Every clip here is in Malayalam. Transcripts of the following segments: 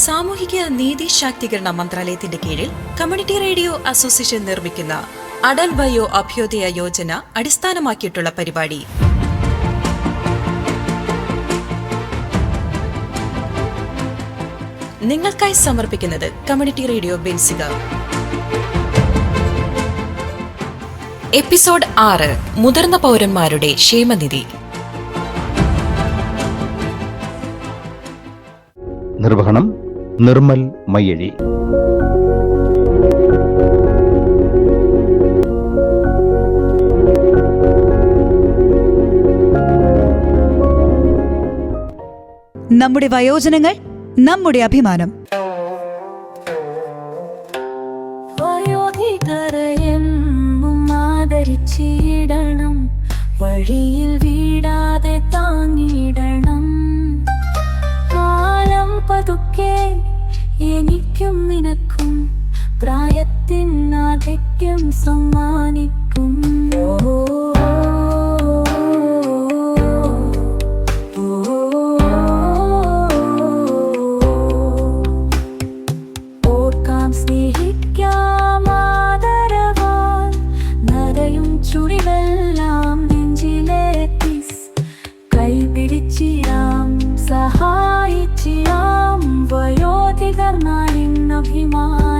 സാമൂഹിക നീതി ശാക്തീകരണ മന്ത്രാലയത്തിന്റെ കീഴിൽ കമ്മ്യൂണിറ്റി റേഡിയോ അസോസിയേഷൻ നിർമ്മിക്കുന്ന അടൽ ബയോ അഭ്യോദയ യോജന അടിസ്ഥാനമാക്കിയിട്ടുള്ള പരിപാടി. നിങ്ങൾക്കായി സമർപ്പിക്കുന്നത് കമ്മ്യൂണിറ്റി റേഡിയോ ബെൻസിക. എപ്പിസോഡ് ആറ് മുതിർന്ന പൗരന്മാരുടെ ക്ഷേമനിധി. നിർവഹണം നിർമ്മൽ മയ്യഴി. നമ്മുടെ വയോജനങ്ങൾ നമ്മുടെ അഭിമാനം. വഴിയിൽ വീടാതെ പ്രായത്തിൻ ആധിക്യം സമ്മാനിക്കും ഓർക്കാം സ്നേഹിക്കാം ആദരവാൽ നരയും ചുടിവെല്ലാം നെഞ്ചിലെത്തി കൈപിടിച്ചിരാം സഹായിച്ചിരാം വയോധികർ നാടിൻ അഭിമാനമല്ലോ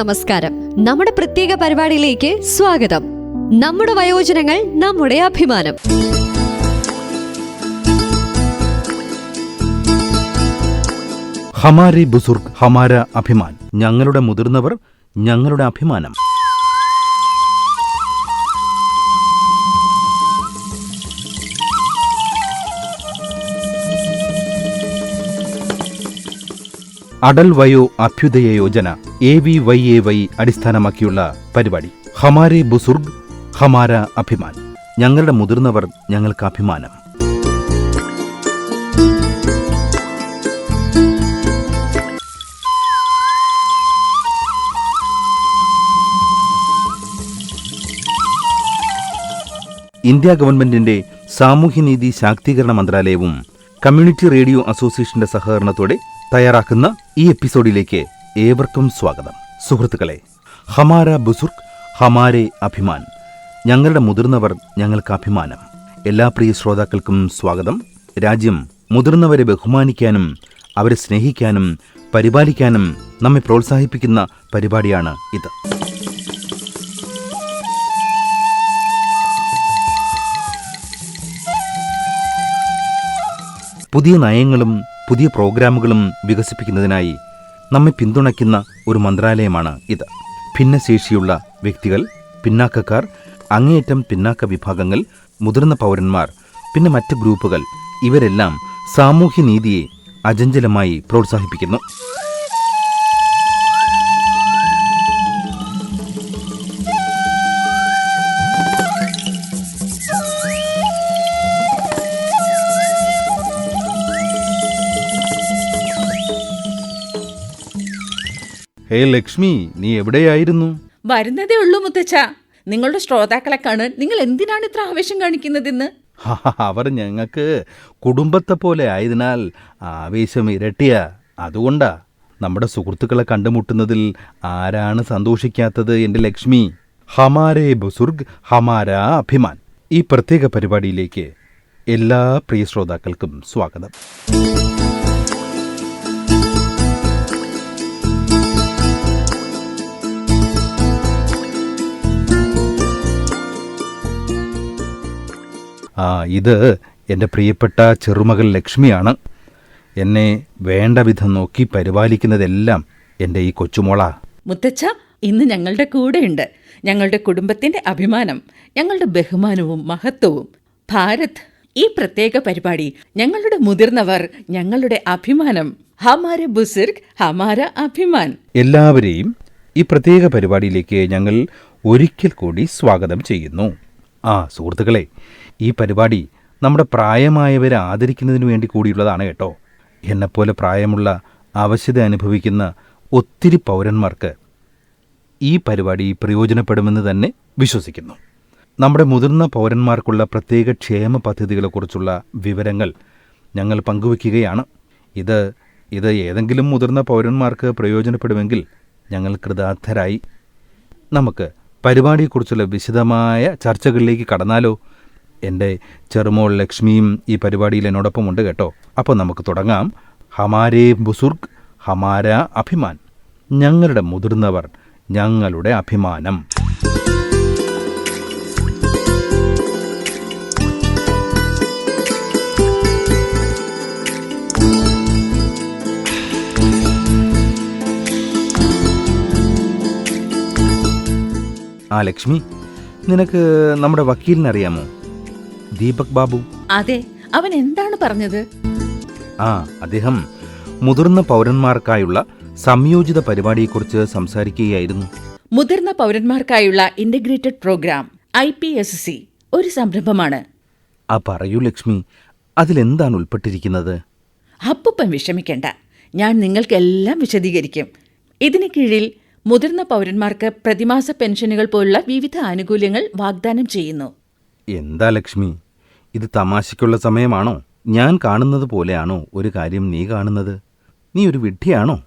നമസ്കാരം. നമ്മുടെ പ്രത്യേക പരിപാടിയിലേക്ക് സ്വാഗതം. നമ്മുടെ വയോജനങ്ങൾ നമ്മുടെ അഭിമാനം. ഹമാരെ ബുസുർഗ് ഹമാര അഭിമാൻ. ഞങ്ങളുടെ മുതിർന്നവർ ഞങ്ങളുടെ അഭിമാനം. Atal Vayo Abhyudaya Yojana A V Y A Y അടിസ്ഥാനമാക്കിയുള്ള പരിപാടി. ഹമാരെ ബുസുർഗ് ഹമാര അഭിമാൻ. ഞങ്ങളുടെ മുതിർന്നവർ ഞങ്ങൾക്ക് അഭിമാനം. ഇന്ത്യ ഗവൺമെന്റിന്റെ സാമൂഹ്യനീതി ശാക്തീകരണ മന്ത്രാലയവും കമ്മ്യൂണിറ്റി റേഡിയോ അസോസിയേഷന്റെ സഹകരണത്തോടെ തയ്യാറാക്കുന്ന ഈ എപ്പിസോഡിലേക്ക് ഏവർക്കും സ്വാഗതം. സുഹൃത്തുക്കളെ ഹമാര ബുസുർഖ് ഹമാരെ അഭിമാൻ. ഞങ്ങളുടെ മുതിർന്നവർ ഞങ്ങൾക്ക് അഭിമാനം. എല്ലാ പ്രിയ ശ്രോതാക്കൾക്കും സ്വാഗതം. രാജ്യം മുതിർന്നവരെ ബഹുമാനിക്കാനും അവരെ സ്നേഹിക്കാനും പരിപാലിക്കാനും നമ്മെ പ്രോത്സാഹിപ്പിക്കുന്ന പരിപാടിയാണ് ഇത്. പുതിയ നയങ്ങളും പുതിയ പ്രോഗ്രാമുകളും വികസിപ്പിക്കുന്നതിനായി നമ്മെ പിന്തുണയ്ക്കുന്ന ഒരു മന്ത്രാലയമാണ് ഇത്. ഭിന്നശേഷിയുള്ള വ്യക്തികൾ പിന്നാക്കക്കാർ അങ്ങേയറ്റം പിന്നാക്ക വിഭാഗങ്ങൾ മുതിർന്ന പൗരന്മാർ പിന്നെ മറ്റ് ഗ്രൂപ്പുകൾ ഇവരെല്ലാം സാമൂഹ്യനീതിയെ അചഞ്ചലമായി പ്രോത്സാഹിപ്പിക്കുന്നു. ഹേ ലക്ഷ്മി നീ എവിടെയായിരുന്നു? വരുന്നതേ ഉള്ളൂ മുത്തച്ഛ. നിങ്ങളുടെ ശ്രോതാക്കളെ കാണാൻ നിങ്ങൾ എന്തിനാണ് ഇത്ര ആവേശം കാണിക്കുന്നതെന്ന്? അവർ ഞങ്ങൾക്ക് കുടുംബത്തെ പോലെ ആയതിനാൽ ആവേശം ഇരട്ടിയ. അതുകൊണ്ടാ നമ്മുടെ സുഹൃത്തുക്കളെ കണ്ടുമുട്ടുന്നതിൽ ആരാണ് സന്തോഷിക്കാത്തത് എന്റെ ലക്ഷ്മി? ഹമാരേ ബുസുർഗ് ഹമാര അഭിമാൻ. ഈ പ്രത്യേക പരിപാടിയിലേക്ക് എല്ലാ പ്രിയ ശ്രോതാക്കൾക്കും സ്വാഗതം. ഇത് എന്റെ പ്രിയപ്പെട്ട ചെറുമകൾ ലക്ഷ്മിയാണ്. എന്നെ വേണ്ട വിധം നോക്കി പരിപാലിക്കുന്നതെല്ലാം എന്റെ ഈ കൊച്ചുമോള. മുത്തച്ഛ ഇന്ന് ഞങ്ങളുടെ കൂടെയുണ്ട്. ഞങ്ങളുടെ കുടുംബത്തിന്റെ അഭിമാനം ഞങ്ങളുടെ ബഹുമാനവും മഹത്വവും. ഭാരത് ഈ പ്രത്യേക പരിപാടി ഞങ്ങളുടെ മുതിർന്നവർ ഞങ്ങളുടെ അഭിമാനം. ഹമാര ബുസിർഗ് ഹമാര അഭിമാൻ. എല്ലാവരെയും ഈ പ്രത്യേക പരിപാടിയിലേക്ക് ഞങ്ങൾ ഒരിക്കൽ കൂടി സ്വാഗതം ചെയ്യുന്നു. ആ സുഹൃത്തുക്കളെ ഈ പരിപാടി നമ്മുടെ പ്രായമായവരെ ആദരിക്കുന്നതിന് വേണ്ടി കൂടിയുള്ളതാണ് കേട്ടോ. എന്നെപ്പോലെ പ്രായമുള്ള അവശ്യത അനുഭവിക്കുന്ന ഒത്തിരി പൗരന്മാർക്ക് ഈ പരിപാടി പ്രയോജനപ്പെടുമെന്ന് തന്നെ വിശ്വസിക്കുന്നു. നമ്മുടെ മുതിർന്ന പൗരന്മാർക്കുള്ള പ്രത്യേക ക്ഷേമ പദ്ധതികളെക്കുറിച്ചുള്ള വിവരങ്ങൾ ഞങ്ങൾ പങ്കുവയ്ക്കുകയാണ്. ഇത് ഇത് ഏതെങ്കിലും മുതിർന്ന പൗരന്മാർക്ക് പ്രയോജനപ്പെടുമെങ്കിൽ ഞങ്ങൾ കൃതാർത്ഥരായി നമുക്ക് പരിപാടിയെക്കുറിച്ചുള്ള വിശദമായ ചർച്ചകളിലേക്ക് കടന്നാലോ? എന്റെ ചെറുമോൾ ലക്ഷ്മിയും ഈ പരിപാടിയിൽ എന്നോടൊപ്പമുണ്ട് കേട്ടോ. അപ്പോൾ നമുക്ക് തുടങ്ങാം. ഹമാരേ ബുസുർഗ് ഹമാര അഭിമാൻ. ഞങ്ങളുടെ മുതിർന്നവർ ഞങ്ങളുടെ അഭിമാനം. ആ ലക്ഷ്മി നിനക്ക് നമ്മുടെ വക്കീലിനെ അറിയാമോ? ദീപക് ബാബു. അതെ അവൻ എന്താണ് പറഞ്ഞത്? ആ അദ്ദേഹം മുതിർന്ന പൗരന്മാർക്കായുള്ള സംയോജിത പരിപാടിയെക്കുറിച്ച് സംസാരിക്കുകയായിരുന്നു. മുതിർന്ന പൗരന്മാർക്കായുള്ള integrated programme I P S C ഒരു സംരംഭമാണ്. ആ പറയൂ ലക്ഷ്മി അതിലെന്താണ് ഉൾപ്പെട്ടിരിക്കുന്നത്? അപ്പൂപ്പൻ വിഷമിക്കേണ്ട. ഞാൻ നിങ്ങൾക്കെല്ലാം വിശദീകരിക്കും. ഇതിന് കീഴിൽ മുതിർന്ന പൗരന്മാർക്ക് പ്രതിമാസ പെൻഷനുകൾ പോലുള്ള വിവിധ ആനുകൂല്യങ്ങൾ വാഗ്ദാനം ചെയ്യുന്നു. എന്താ ലക്ഷ്മി? ഇത് തമാശയ്ക്കുള്ള സമയമാണോ? ഞാൻ കാണുന്നത് പോലെയാണോ ഒരു കാര്യം നീ കാണുന്നത്? നീ ഒരു വിഡ്ഢിയാണോ?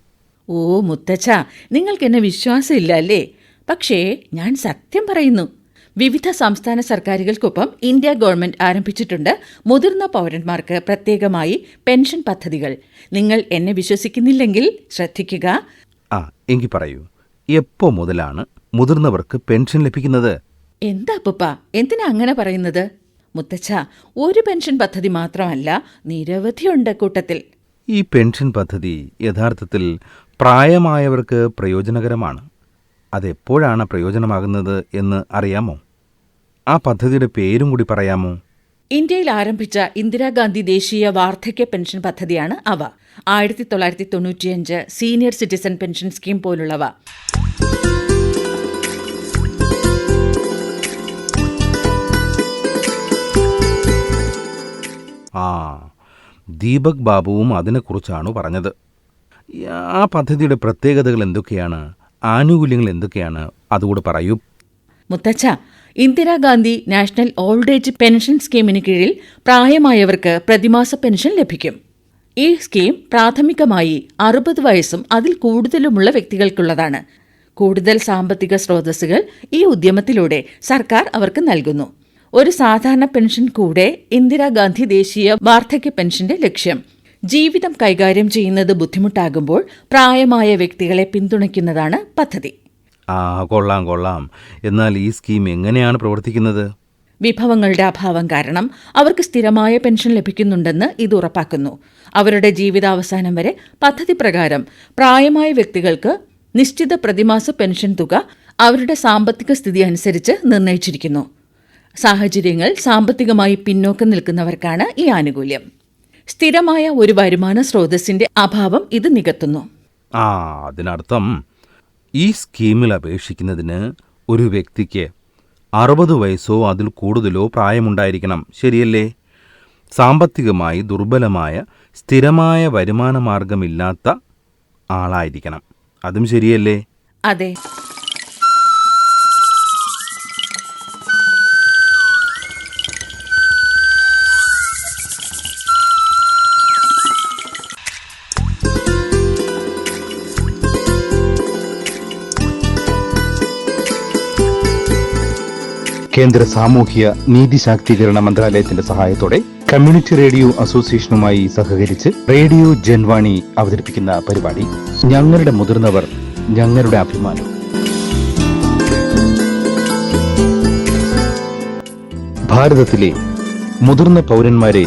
ഓ മുത്തച്ഛ നിങ്ങൾക്ക് എന്നെ വിശ്വാസമില്ല അല്ലേ പക്ഷേ ഞാൻ സത്യം പറയുന്നു. വിവിധ സംസ്ഥാന സർക്കാരുകൾക്കൊപ്പം ഇന്ത്യ ഗവൺമെന്റ് ആരംഭിച്ചിട്ടുണ്ട് മുതിർന്ന പൗരന്മാർക്ക് പ്രത്യേകമായി പെൻഷൻ പദ്ധതികൾ. നിങ്ങൾ എന്നെ വിശ്വസിക്കുന്നില്ലെങ്കിൽ ശ്രദ്ധിക്കുക. ആ എങ്കിൽ പറയൂ. എപ്പോ മുതലാണ് മുതിർന്നവർക്ക് പെൻഷൻ ലഭിക്കുന്നത്? എന്താ അപ്പൂപ്പ എന്തിനാ അങ്ങനെ പറയുന്നത്? മുത്തച്ഛ ഒരു പെൻഷൻ പദ്ധതി മാത്രമല്ല നിരവധിയുണ്ട് കൂട്ടത്തിൽ. ഈ പെൻഷൻ പദ്ധതി യഥാർത്ഥത്തിൽ പ്രായമായവർക്ക് പ്രയോജനകരമാണ്. അതെപ്പോഴാണ് പ്രയോജനമാകുന്നത് എന്ന് അറിയാമോ? ആ പദ്ധതിയുടെ പേരും കൂടി പറയാമോ? ഇന്ത്യയിൽ ആരംഭിച്ച ഇന്ദിരാഗാന്ധി ദേശീയ വാർദ്ധക്യ പെൻഷൻ പദ്ധതിയാണ് അവ. ആയിരത്തി തൊള്ളായിരത്തി തൊണ്ണൂറ്റിയഞ്ച് സീനിയർ സിറ്റിസൺ പെൻഷൻ സ്കീം പോലുള്ളവ. ആ ദീപക് ബാബുവും അതിനെക്കുറിച്ചാണ് പറഞ്ഞത്. ആ പദ്ധതിയുടെ പ്രത്യേകതകൾ എന്തൊക്കെയാണ്? ആനുകൂല്യങ്ങൾ എന്തൊക്കെയാണ്? അതുകൂടെ പറയൂ. മുത്തച്ഛ Indira Gandhi national old age pension സ്കീമിന് കീഴിൽ പ്രായമായവർക്ക് പ്രതിമാസ പെൻഷൻ ലഭിക്കും. ഈ സ്കീം പ്രാഥമികമായി അറുപത് വയസ്സും അതിൽ കൂടുതലുമുള്ള വ്യക്തികൾക്കുള്ളതാണ്. കൂടുതൽ സാമ്പത്തിക സ്രോതസ്സുകൾ ഈ ഉദ്യമത്തിലൂടെ സർക്കാർ അവർക്ക് നൽകുന്നു. ഒരു സാധാരണ പെൻഷൻ കൂടെ ഇന്ദിരാഗാന്ധി ദേശീയ വാർദ്ധക്യ പെൻഷന്റെ ലക്ഷ്യം. ജീവിതം കൈകാര്യം ചെയ്യുന്നത് ബുദ്ധിമുട്ടാകുമ്പോൾ പ്രായമായ വ്യക്തികളെ പിന്തുണയ്ക്കുന്നതാണ് പദ്ധതി. ആ കൊള്ളാം കൊള്ളാം. എന്നാൽ ഈ സ്കീം എങ്ങനെയാണ് പ്രവർത്തിക്കുന്നത്? വിഭവങ്ങളുടെ അഭാവം കാരണം അവർക്ക് സ്ഥിരമായ പെൻഷൻ ലഭിക്കുന്നുണ്ടെന്ന് ഇത് ഉറപ്പാക്കുന്നു. അവരുടെ ജീവിതാവസാനം വരെ പദ്ധതി പ്രകാരം പ്രായമായ വ്യക്തികൾക്ക് നിശ്ചിത പ്രതിമാസ പെൻഷൻ തുക അവരുടെ സാമ്പത്തിക സ്ഥിതി അനുസരിച്ച് നിർണയിച്ചിരിക്കുന്നു സാഹചര്യങ്ങൾ സാമ്പത്തികമായി പിന്നോക്കം നിൽക്കുന്നവർക്കാണ് ഈ ആനുകൂല്യം. സ്ഥിരമായ ഒരു വരുമാന സ്രോതസ്സിന്റെ അഭാവം ഇത് നികത്തുന്നു. ആ അതിനർത്ഥം ഈ സ്കീമിൽ അപേക്ഷിക്കുന്നതിന് ഒരു വ്യക്തിക്ക് അറുപത് വയസ്സോ അതിൽ കൂടുതലോ പ്രായമുണ്ടായിരിക്കണം. ശരിയല്ലേ? സാമ്പത്തികമായി ദുർബലമായ സ്ഥിരമായ വരുമാന മാർഗമില്ലാത്ത ആളായിരിക്കണം. അതും ശരിയല്ലേ? അതെ. കേന്ദ്ര സാമൂഹ്യ നീതി ശാക്തീകരണ മന്ത്രാലയത്തിന്റെ സഹായത്തോടെ കമ്മ്യൂണിറ്റി റേഡിയോ അസോസിയേഷനുമായി സഹകരിച്ച് റേഡിയോ ജൻവാണി അവതരിപ്പിക്കുന്ന പരിപാടി. ഞങ്ങളുടെ മുതിർന്നവർ ഞങ്ങളുടെ അഭിമാനം. ഭാരതത്തിലെ മുതിർന്ന പൗരന്മാരെ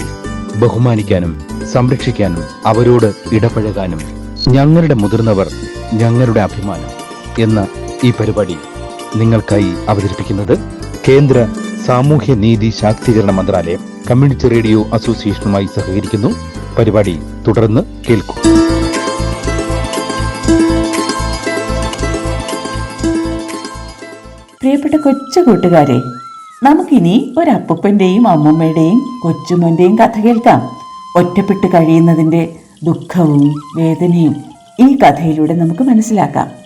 ബഹുമാനിക്കാനും സംരക്ഷിക്കാനും അവരോട് ഇടപഴകാനും ഞങ്ങളുടെ മുതിർന്നവർ ഞങ്ങളുടെ അഭിമാനം എന്ന ഈ പരിപാടി നിങ്ങൾക്കായി അവതരിപ്പിക്കുന്നത് കേന്ദ്ര സാമൂഹ്യ നീതി ശാക്തീകരണ മന്ത്രാലയം കമ്മ്യൂണിറ്റി റേഡിയോ അസോസിയേഷനുമായി സഹകരിക്കുന്നു. പരിപാടി തുടർന്ന് കേൾക്കും. പ്രിയപ്പെട്ട കൊച്ചു കൂട്ടുകാരെ നമുക്കിനി ഒരു അപ്പൂപ്പന്റെയും അമ്മൂമ്മയുടെയും കൊച്ചുമോന്റെയും കഥ കേൾക്കാം. ഒറ്റപ്പെട്ട് കഴിയുന്നതിന്റെ ദുഃഖവും വേദനയും ഈ കഥയിലൂടെ നമുക്ക് മനസ്സിലാക്കാം.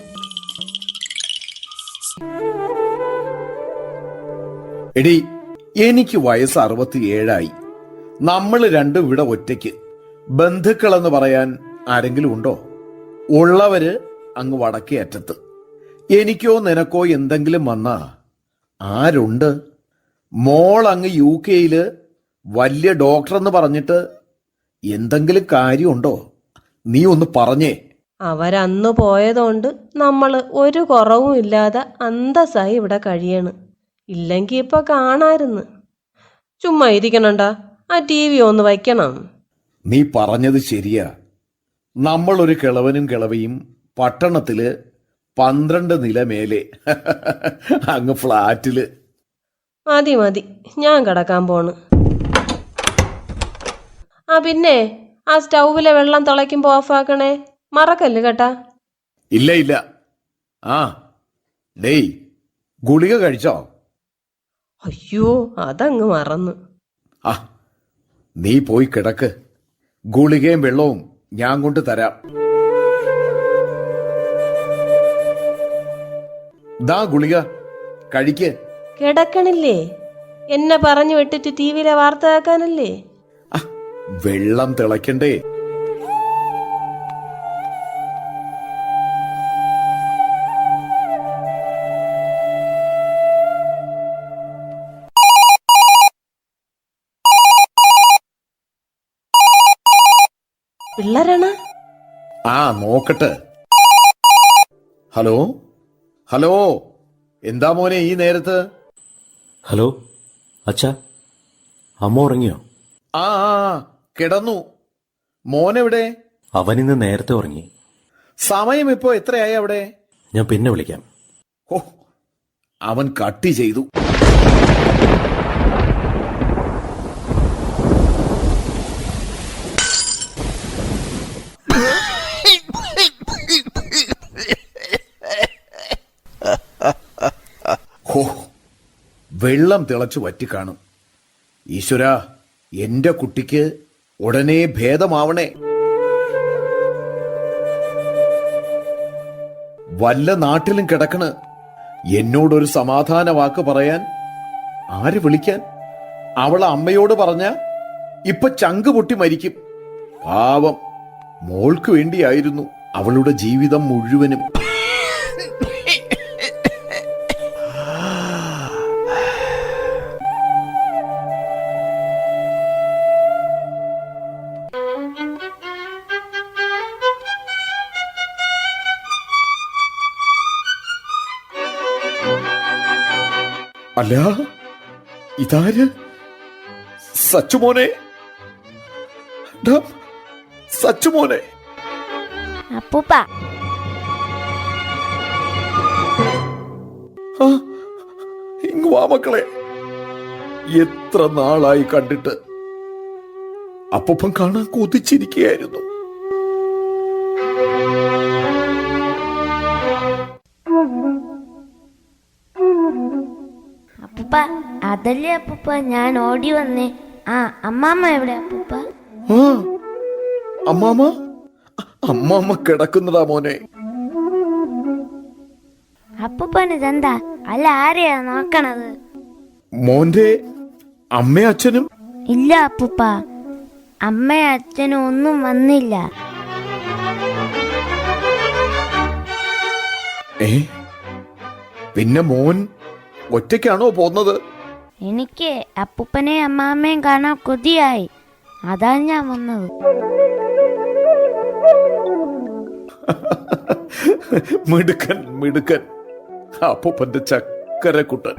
എടി എനിക്ക് വയസ്സ് അറുപത്തിയേഴായി. നമ്മൾ രണ്ടും ഇവിടെ ഒറ്റയ്ക്ക്. ബന്ധുക്കളെന്ന് പറയാൻ ആരെങ്കിലും ഉണ്ടോ? ഉള്ളവര് അങ്ങ് വടക്കേ അറ്റത്ത്. എനിക്കോ നിനക്കോ എന്തെങ്കിലും വന്നാ ആരുണ്ട്? മോൾ അങ്ങ് യു കെയിൽ വലിയ ഡോക്ടർ എന്ന് പറഞ്ഞിട്ട് എന്തെങ്കിലും കാര്യമുണ്ടോ? നീ ഒന്ന് പറഞ്ഞേ. അവരന്ന് പോയതുകൊണ്ട് നമ്മൾ ഒരു കുറവും ഇല്ലാതെ അന്തസ്സായി ഇവിടെ കഴിയണ്. ഇല്ലെങ്കി ഇപ്പൊ കാണാരുന്ന് ചുമ്മാ ഇരിക്കണണ്ട? ആ ടി വി ഒന്ന് വയ്ക്കണം. നീ പറഞ്ഞത് ശരിയാ. നമ്മൾ ഒരു കിളവനും കിളവയും പട്ടണത്തിൽ പന്ത്രണ്ട് നില മേലെ. അങ്ങ് ഫ്ലാറ്റിൽ. മതി മതി. ഞാൻ കിടക്കാൻ പോണ്. ആ പിന്നെ ആ സ്റ്റൗവിലെ വെള്ളം തിളയ്ക്കുമ്പോ ഓഫാക്കണേ. മറക്കല്ല് കേട്ടാ? ഇല്ല ഇല്ല. ആ ഡേയ് ഗുളിക കഴിച്ചോ? അയ്യോ അതങ്ങ് മറന്നു. ആ നീ പോയി കിടക്ക്. ഗുളികയും വെള്ളവും ഞാൻ കൊണ്ട് തരാം. ദാ ഗുളിക കഴിക്ക്. കിടക്കണില്ലേ? എന്നെ പറഞ്ഞു വിട്ടിട്ട് ടി വിയിലെ വാർത്ത കേൾക്കാനല്ലേ? വെള്ളം തിളയ്ക്കണ്ടേ. പിള്ളേരാണ്? ആ നോക്കട്ടെ. ഹലോ? ഹലോ? എന്താ മോനെ ഈ നേരത്ത്? ഹലോ? അച്ഛാ അമ്മ ഉറങ്ങിയോ? ആ കിടന്നു. മോനെവിടെ? അവൻ അവനിന്ന് നേരത്തെ ഉറങ്ങി. സമയം ഇപ്പോ എത്രയായി അവിടെ? ഞാൻ പിന്നെ വിളിക്കാം. ഓ അവൻ കട്ടി ചെയ്തു ഹോ വെള്ളം തിളച്ചു വറ്റിക്കാണും. ഈശ്വര എന്റെ കുട്ടിക്ക് ഉടനെ ഭേദമാവണേ. വല്ല നാട്ടിലും കിടക്കണ്. എന്നോടൊരു സമാധാന വാക്ക് പറയാൻ ആര് വിളിക്കാൻ? അവൾ അമ്മയോട് പറഞ്ഞ ഇപ്പൊ ചങ്ക് പൊട്ടി മരിക്കും. പാവം മോൾക്ക് വേണ്ടിയായിരുന്നു അവളുടെ ജീവിതം മുഴുവനും. അല്ല? ഇതാര്? സച്ചുമോനെ? സച്ചുമോനെ. അപ്പൂപ്പ. ഇങ്ങ് വാ മക്കളെ. എത്ര നാളായി കണ്ടിട്ട് അപ്പൊപ്പം കാണാൻ കൊതിച്ചിരിക്കുകയായിരുന്നു. അതല്ലേ അപ്പൂപ്പ ഞാൻ ഓടി വന്നേ. ആ അമ്മാമ്മ എവിടെ അപ്പൂപ്പ? ആ അമ്മാമ്മ? അമ്മാമ്മ കിടക്കുന്നതാ മോനെ. അപ്പൂപ്പന് ഇതെന്താ? അല്ല ആരെയാ നോക്കണത്? മോന്റെ അമ്മയും അച്ഛനും? ഇല്ല അപ്പൂപ്പ. അമ്മയും അച്ഛനും ഒന്നും വന്നില്ല. ഏ? പിന്നെ മോൻ ഒറ്റയ്ക്കാണോ പോന്നത് എനിക്ക് അപ്പൂപ്പനെയും അമ്മാമ്മയും കാണാൻ കൊതിയായി. അതാ ഞാൻ വന്നത്. മിടുക്കൻ മിടുക്കൻ. അപ്പൂപ്പന്റെ ചക്കരക്കുട്ടൻ.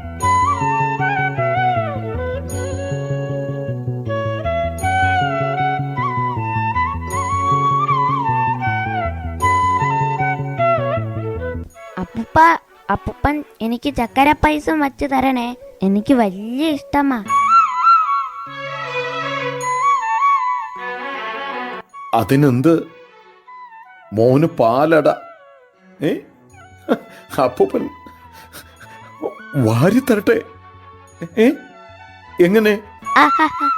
അപ്പൂപ്പ അപ്പൂപ്പൻ എനിക്ക് ചക്കര പൈസ വച്ച് തരണേ. എനിക്ക് വലിയ ഇഷ്ടമാ. അതിനെന്ത്? മോന് പാലട. ഏ? അപ്പൂപ്പൻ വാരി തരട്ടെ. ഏ? എങ്ങനെ? ആഹാഹാ.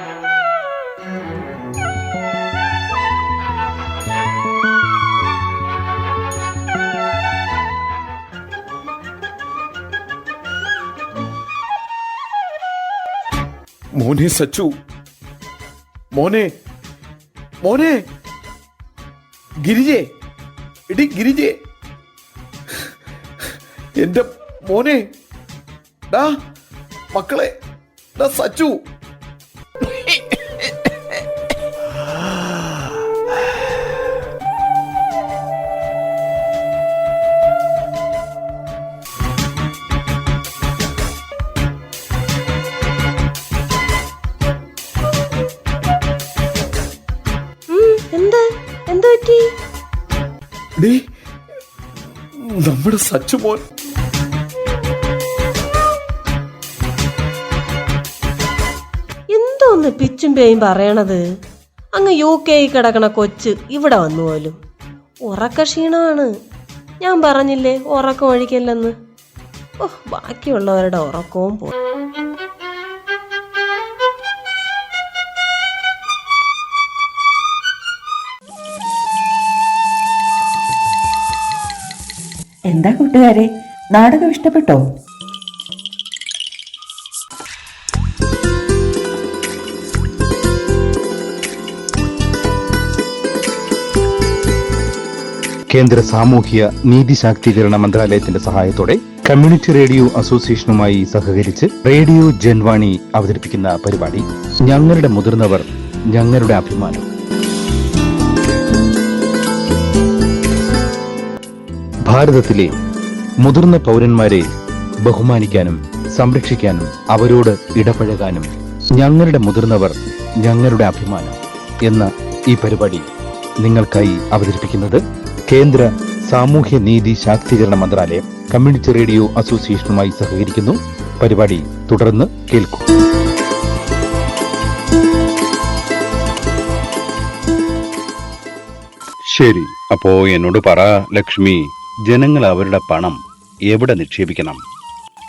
മോനെ സച്ചു. മോനെ മോനെ. ഗിരിജേ എടി ഗിരിജേ. എന്റെ മോനെ ഡാ മക്കളെ ഡാ സച്ചു. എന്ത്? എന്ത് പറ്റി? നമ്മുടെ സച്ചു പോൽ എന്തോന്ന് പിച്ചും പേയും പറയണത്? അങ്ങ് യു കെ കിടക്കണ കൊച്ച് ഇവിടെ വന്നു പോലും. ഉറക്ക ക്ഷീണമാണ്. ഞാൻ പറഞ്ഞില്ലേ ഉറക്കം ഒഴിക്കല്ലെന്ന്? ഓ ബാക്കിയുള്ളവരുടെ ഉറക്കവും പോ എന്താ കൂട്ടുകാരെ? നാടകം ഇഷ്ടപ്പെട്ടോ? കേന്ദ്ര സാമൂഹ്യ നീതി ശാക്തീകരണ മന്ത്രാലയത്തിന്റെ സഹായത്തോടെ കമ്മ്യൂണിറ്റി റേഡിയോ അസോസിയേഷനുമായി സഹകരിച്ച് റേഡിയോ ജൻവാണി അവതരിപ്പിക്കുന്ന പരിപാടി ഞങ്ങളുടെ മുതിർന്നവർ ഞങ്ങളുടെ അഭിമാനം. ഭാരതത്തിലെ മുതിർന്ന പൗരന്മാരെ ബഹുമാനിക്കാനും സംരക്ഷിക്കാനും അവരോട് ഇടപഴകാനും ഞങ്ങളുടെ മുതിർന്നവർ ഞങ്ങളുടെ അഭിമാനം എന്ന ഈ പരിപാടി നിങ്ങൾക്കായി അവതരിപ്പിക്കുന്നത് കേന്ദ്ര സാമൂഹ്യ നീതി ശാക്തീകരണ മന്ത്രാലയം. കമ്മ്യൂണിറ്റി റേഡിയോ അസോസിയേഷനുമായി സഹകരിക്കുന്നു. പരിപാടി തുടർന്ന് കേൾക്കൂ. ശരി അപ്പോ എന്നോട് പറ ലക്ഷ്മി. ജനങ്ങൾ അവരുടെ പണം എവിടെ നിക്ഷേപിക്കണം?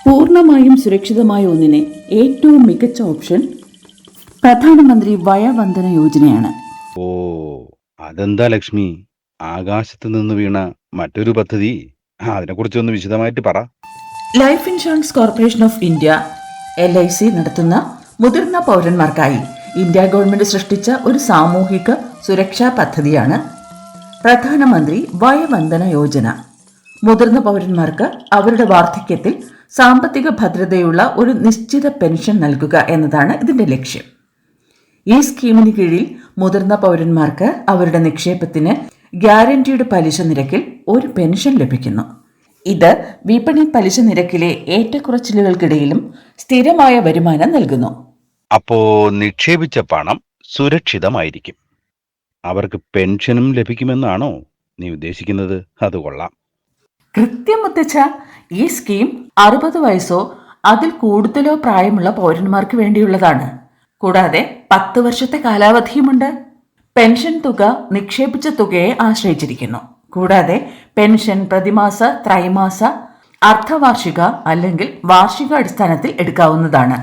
പൂർണമായും സുരക്ഷിതമായ ഒന്നിനെ ഏറ്റവും മികച്ച ഓപ്ഷൻ പ്രധാനമന്ത്രി വയവന്ദന യോജനയാണ്. ഓ അതെന്താ ലക്ഷ്മി? ആകാശത്ത് നിന്ന് വീണ മറ്റൊരു പദ്ധതി? ആ, അതിനെക്കുറിച്ചൊന്ന് വിശദമായിട്ട് പറ. Life insurance corporation of India L I C നടത്തുന്ന മുതിർന്ന പൗരന്മാർക്കായി ഇന്ത്യ ഗവൺമെന്റ് സൃഷ്ടിച്ച ഒരു സാമൂഹിക സുരക്ഷാ പദ്ധതിയാണ് പ്രധാനമന്ത്രി വയവന്ദന യോജന. മുതിർന്ന പൗരന്മാർക്ക് അവരുടെ വാർദ്ധക്യത്തിൽ സാമ്പത്തിക ഭദ്രതയുള്ള ഒരു നിശ്ചിത പെൻഷൻ നൽകുക എന്നതാണ് ഇതിന്റെ ലക്ഷ്യം. ഈ സ്കീമിന് കീഴിൽ മുതിർന്ന പൗരന്മാർക്ക് അവരുടെ നിക്ഷേപത്തിന് ഗ്യാരണ്ടിയുടെ പലിശ നിരക്കിൽ ഒരു പെൻഷൻ ലഭിക്കുന്നു. ഇത് വിപണി പലിശ നിരക്കിലെ ഏറ്റക്കുറച്ചിലുകൾക്കിടയിലും സ്ഥിരമായ വരുമാനം നൽകുന്നു. അപ്പോ നിക്ഷേപിച്ച പണം സുരക്ഷിതമായിരിക്കും. അവർക്ക് പെൻഷനും ലഭിക്കുമെന്നാണോ നീ ഉദ്ദേശിക്കുന്നത്? അത് കൊള്ളാം. കൃത്യം മുത്തച്ഛ ഈ സ്കീം അറുപത് വയസ്സോ അതിൽ കൂടുതലോ പ്രായമുള്ള പൗരന്മാർക്ക് വേണ്ടിയുള്ളതാണ്. കൂടാതെ പത്ത് വർഷത്തെ കാലാവധിയുമുണ്ട്. പെൻഷൻ തുക നിക്ഷേപിച്ച തുകയെ ആശ്രയിച്ചിരിക്കുന്നു. കൂടാതെ പെൻഷൻ പ്രതിമാസ ത്രൈമാസ അർദ്ധവാർഷിക അല്ലെങ്കിൽ വാർഷിക അടിസ്ഥാനത്തിൽ എടുക്കാവുന്നതാണ്.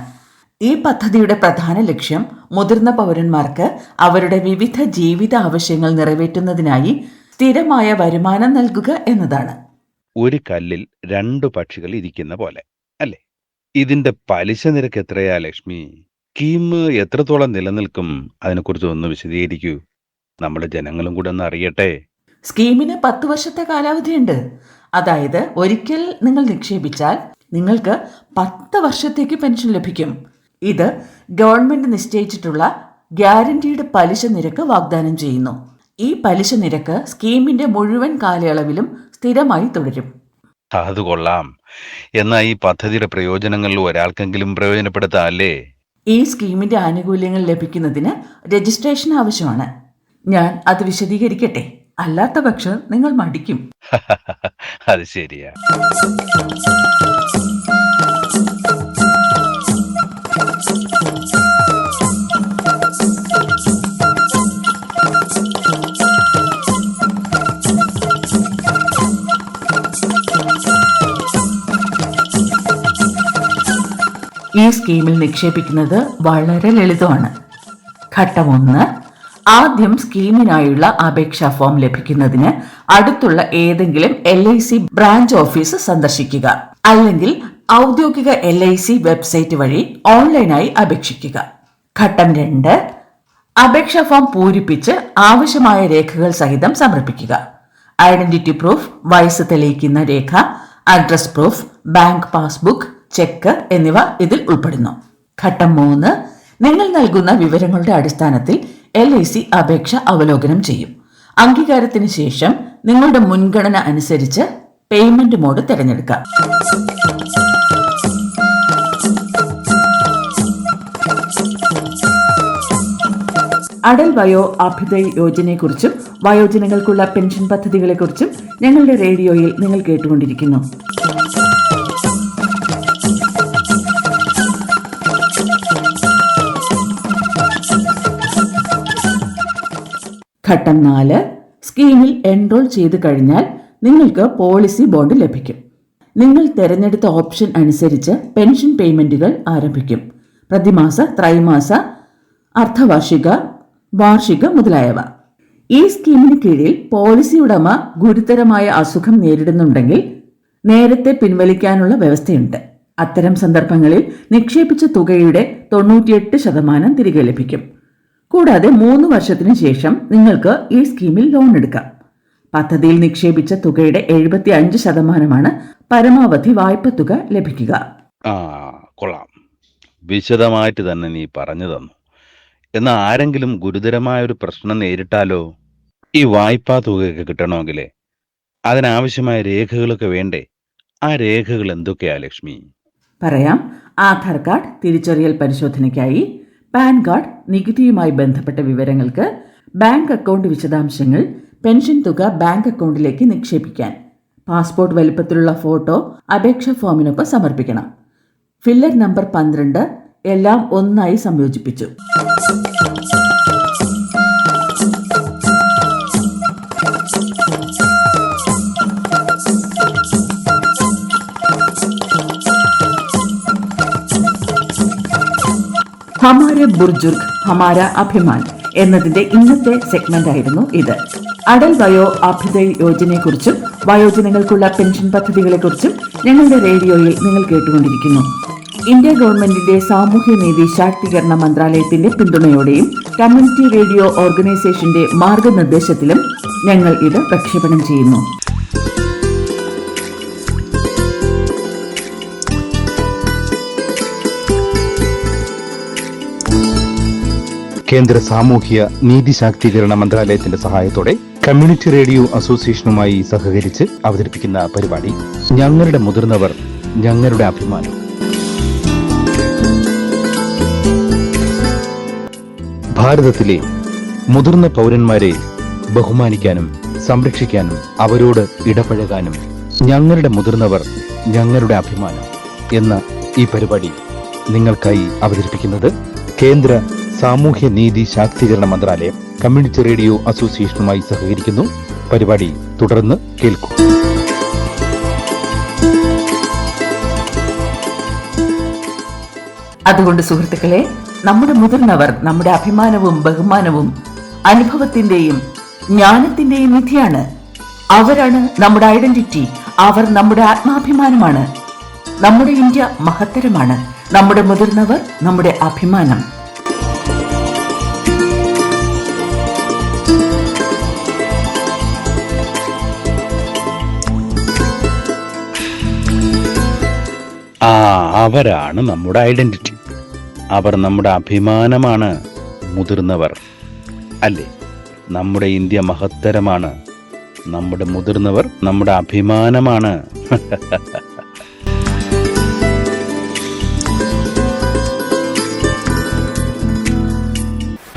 ഈ പദ്ധതിയുടെ പ്രധാന ലക്ഷ്യം മുതിർന്ന പൗരന്മാർക്ക് അവരുടെ വിവിധ ജീവിത ആവശ്യങ്ങൾ നിറവേറ്റുന്നതിനായി സ്ഥിരമായ വരുമാനം നൽകുക എന്നതാണ്. ഒരു കല്ലിൽ രണ്ടു പക്ഷികൾ ഇരിക്കുന്ന പോലെ അല്ലേ? ഇതിന്റെ പലിശ നിരക്ക് എത്രയാ ലക്ഷ്മി? സ്കീം എത്രത്തോളം നിലനിൽക്കും? അതിനെക്കുറിച്ച് ഒന്ന് വിശദീകരിക്കൂ. നമ്മുടെ ജനങ്ങളും കൂടെ ഒന്ന് അറിയട്ടെ. സ്കീമിന് പത്ത് വർഷത്തെ കാലാവധിയുണ്ട്. അതായത് ഒരിക്കൽ നിങ്ങൾ നിക്ഷേപിച്ചാൽ നിങ്ങൾക്ക് പത്ത് വർഷത്തേക്ക് പെൻഷൻ ലഭിക്കും. ഇത് ഗവൺമെന്റ് നിശ്ചയിച്ചിട്ടുള്ള ഗ്യാരണ്ടീഡ് പലിശ നിരക്ക് വാഗ്ദാനം ചെയ്യുന്നു. ഈ പലിശ നിരക്ക് സ്കീമിന്റെ മുഴുവൻ കാലയളവിലും സ്ഥിരമായി തുടരും. അത് കൊള്ളാം. എന്നാൽ ഈ പദ്ധതിയുടെ പ്രയോജനങ്ങളിൽ ഒരാൾക്കെങ്കിലും പ്രയോജനപ്പെടുത്താം അല്ലേ ഈ സ്കീമിന്റെ ആനുകൂല്യങ്ങൾ ലഭിക്കുന്നതിന് രജിസ്ട്രേഷൻ ആവശ്യമാണ്. ഞാൻ അത് വിശദീകരിക്കട്ടെ. അല്ലാത്ത പക്ഷം നിങ്ങൾ മടിക്കും. അത് ശരിയാ. ഈ സ്കീമിൽ നിക്ഷേപിക്കുന്നത് വളരെ ലളിതമാണ്. ഘട്ടം ഒന്ന് ആദ്യം സ്കീമിനായുള്ള അപേക്ഷാ ഫോം ലഭിക്കുന്നതിന് അടുത്തുള്ള ഏതെങ്കിലും L I C branch office സന്ദർശിക്കുക. അല്ലെങ്കിൽ ഔദ്യോഗിക എൽ ഐ സി വെബ്സൈറ്റ് വഴി ഓൺലൈനായി അപേക്ഷിക്കുക. ഘട്ടം രണ്ട് അപേക്ഷാ ഫോം പൂരിപ്പിച്ച് ആവശ്യമായ രേഖകൾ സഹിതം സമർപ്പിക്കുക. ഐഡന്റിറ്റി പ്രൂഫ് വയസ്സ് തെളിയിക്കുന്ന രേഖ address proof bank passbook cheque എന്നിവ ഇതിൽ ഉൾപ്പെടുന്നു. ഘട്ടം മൂന്ന് നിങ്ങൾ നൽകുന്ന വിവരങ്ങളുടെ അടിസ്ഥാനത്തിൽ എൽ ഐ സി അപേക്ഷ അവലോകനം ചെയ്യും. അംഗീകാരത്തിന് ശേഷം നിങ്ങളുടെ മുൻഗണന അനുസരിച്ച് പേയ്മെന്റ് മോഡ് തിരഞ്ഞെടുക്കാം. അടൽ വയോ അഭ്യുദയ് യോജനയെക്കുറിച്ചും വയോജനങ്ങൾക്കുള്ള പെൻഷൻ പദ്ധതികളെക്കുറിച്ചും ഞങ്ങളുടെ റേഡിയോയിൽ നിങ്ങൾ കേട്ടുകൊണ്ടിരിക്കുന്നു. ഘട്ടം നാല് സ്കീമിൽ എൻറോൾ ചെയ്തു കഴിഞ്ഞാൽ നിങ്ങൾക്ക് പോളിസി ബോണ്ട് ലഭിക്കും. നിങ്ങൾ തിരഞ്ഞെടുത്ത ഓപ്ഷൻ അനുസരിച്ച് പെൻഷൻ പേയ്മെന്റുകൾ ആരംഭിക്കും. പ്രതിമാസ ത്രൈമാസ അർദ്ധവാർഷിക വാർഷിക മുതലായവ. ഈ സ്കീമിന് കീഴിൽ പോളിസി ഉടമ ഗുരുതരമായ അസുഖം നേരിടുന്നുണ്ടെങ്കിൽ നേരത്തെ പിൻവലിക്കാനുള്ള വ്യവസ്ഥയുണ്ട്. അത്തരം സന്ദർഭങ്ങളിൽ നിക്ഷേപിച്ച തുകയുടെ തൊണ്ണൂറ്റിയെട്ട് ശതമാനം തിരികെ ലഭിക്കും. കൂടാതെ മൂന്ന് വർഷത്തിന് ശേഷം നിങ്ങൾക്ക് ഈ സ്കീമിൽ ലോൺ എടുക്കാം. പദ്ധതിയിൽ നിക്ഷേപിച്ച തുകയുടെ എഴുപത്തി അഞ്ച് ശതമാനമാണ് പരമാവധി വായ്പ തുക ലഭിക്കുക. ആ കൊള്ളാം. വിശദമായിട്ട് തന്നെ നീ പറഞ്ഞു തന്നു. എന്നാൽ ആരെങ്കിലും ഗുരുതരമായ ഒരു പ്രശ്നം നേരിട്ടാലോ? ഈ വായ്പാ തുകയൊക്കെ കിട്ടണമെങ്കിലേ അതിനാവശ്യമായ രേഖകളൊക്കെ വേണ്ടേ? ആ രേഖകൾ എന്തൊക്കെയാ ലക്ഷ്മി? പറയാം ആധാർ കാർഡ് തിരിച്ചറിയൽ പരിശോധനയ്ക്കായി പാൻ കാർഡ് നികുതിയുമായി ബന്ധപ്പെട്ട വിവരങ്ങൾക്ക് ബാങ്ക് അക്കൗണ്ട് വിശദാംശങ്ങൾ പെൻഷൻ തുക ബാങ്ക് അക്കൗണ്ടിലേക്ക് നിക്ഷേപിക്കാൻ പാസ്പോർട്ട് വലിപ്പത്തിലുള്ള ഫോട്ടോ അപേക്ഷാ ഫോമിനൊപ്പം സമർപ്പിക്കണം. ഫില്ലർ നമ്പർ പന്ത്രണ്ട് എല്ലാം ഒന്നായി സംയോജിപ്പിച്ചു. ഹമാര ബുർജുർഗ് ഹമാര അഭിമാൻ എന്നതിന്റെ ഇന്നത്തെ സെഗ്മെന്റ് ആയിരുന്നു ഇത്. അടൽ വയോ അഭ്യുദയ യോജനയെക്കുറിച്ചും വയോജനങ്ങൾക്കുള്ള പെൻഷൻ പദ്ധതികളെക്കുറിച്ചും ഞങ്ങളുടെ റേഡിയോയിൽ നിങ്ങൾ കേട്ടുകൊണ്ടിരിക്കുന്നു. ഇന്ത്യ ഗവൺമെന്റിന്റെ സാമൂഹ്യനീതി ശാക്തീകരണ മന്ത്രാലയത്തിന്റെ പിന്തുണയോടെയും കമ്മ്യൂണിറ്റി റേഡിയോ ഓർഗനൈസേഷന്റെ മാർഗനിർദ്ദേശത്തിലും ഞങ്ങൾ ഇത് പ്രക്ഷേപണം ചെയ്യുന്നു. കേന്ദ്ര സാമൂഹ്യ നീതി ശാക്തീകരണ മന്ത്രാലയത്തിന്റെ സഹായത്തോടെ കമ്മ്യൂണിറ്റി റേഡിയോ അസോസിയേഷനുമായി സഹകരിച്ച് അവതരിപ്പിക്കുന്ന പരിപാടി ഞങ്ങളുടെ മുതിർന്നവർ ഞങ്ങളുടെ അഭിമാനം. ഭാരതത്തിലെ മുതിർന്ന പൗരന്മാരെ ബഹുമാനിക്കാനും സംരക്ഷിക്കാനും അവരോട് ഇടപഴകാനും ഞങ്ങളുടെ മുതിർന്നവർ ഞങ്ങളുടെ അഭിമാനം എന്ന ഈ പരിപാടി നിങ്ങൾക്കായി അവതരിപ്പിക്കുന്നത് കേന്ദ്ര സാമൂഹ്യ നീതി ശാക്തീകരണ മന്ത്രാലയം കമ്മ്യൂണിറ്റി റേഡിയോ അസോസിയേഷനുമായി സഹകരിക്കുന്നു. പരിപാടി തുടർന്ന് കേൾക്കും. അതുകൊണ്ട് സുഹൃത്തുക്കളെ നമ്മുടെ മുതിർന്നവർ നമ്മുടെ അഭിമാനവും ബഹുമാനവും അനുഭവത്തിന്റെയും ജ്ഞാനത്തിന്റെയും നിധിയാണ്. അവരാണ് നമ്മുടെ ഐഡന്റിറ്റി. അവർ നമ്മുടെ ആത്മാഭിമാനമാണ്. നമ്മുടെ ഇന്ത്യ മഹത്തരമാണ്. നമ്മുടെ മുതിർന്നവർ നമ്മുടെ അഭിമാനം. അവരാണ് നമ്മുടെ ഐഡന്റിറ്റി. അവർ നമ്മുടെ അഭിമാനമാണ് മുതിർന്നവർ. അല്ലേ? നമ്മുടെ ഇന്ത്യ മഹത്തരമാണ്. നമ്മുടെ മുതിർന്നവർ നമ്മുടെ അഭിമാനമാണ്.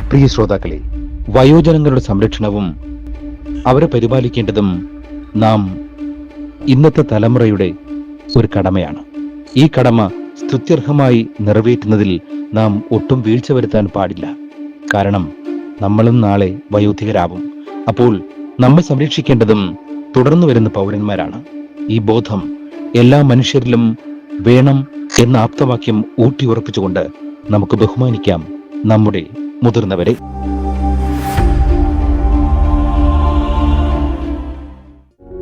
പ്രിയ ശ്രോതാക്കളെ വയോജനങ്ങളുടെ സംരക്ഷണവും അവരെ പരിപാലിക്കേണ്ടതും നാം ഇന്നത്തെ തലമുറയുടെ ഒരു കടമയാണ്. ഈ കടമ സ്തുത്യർഹമായി നിറവേറ്റുന്നതിൽ നാം ഒട്ടും വീഴ്ച വരുത്താൻ പാടില്ല. കാരണം നമ്മളും നാളെ വയോധികരാകും അപ്പോൾ നമ്മെ സംരക്ഷിക്കേണ്ടതും തുടർന്നു വരുന്ന പൗരന്മാരാണ്. ഈ ബോധം എല്ലാ മനുഷ്യരിലും വേണം എന്ന ആപ്തവാക്യം ഊട്ടിയുറപ്പിച്ചുകൊണ്ട് നമുക്ക് ബഹുമാനിക്കാം നമ്മുടെ മുതിർന്നവരെ.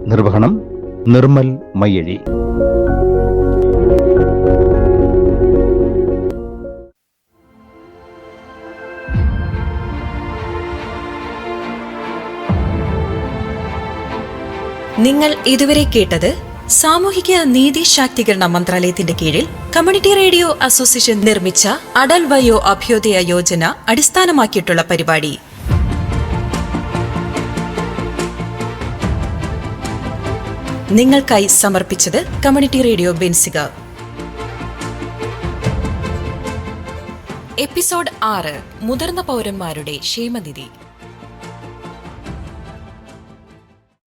നിർവഹണം നിർമ്മൽ മയ്യഴി. നിങ്ങൾ ഇതുവരെ കേട്ടത് സാമൂഹിക നീതി ശാക്തീകരണ മന്ത്രാലയത്തിന്റെ കീഴിൽ കമ്മ്യൂണിറ്റി റേഡിയോ അസോസിയേഷൻ നിർമ്മിച്ച അടൽ വയോ അഭ്യോദയ യോജന അടിസ്ഥാനമാക്കിയിട്ടുള്ള പരിപാടി. നിങ്ങൾക്കായി സമർപ്പിച്ചത് കമ്മ്യൂണിറ്റി റേഡിയോ ബെൻസിക. എപ്പിസോഡ് ആറ് മുതിർന്ന പൗരന്മാരുടെ ക്ഷേമനിധി.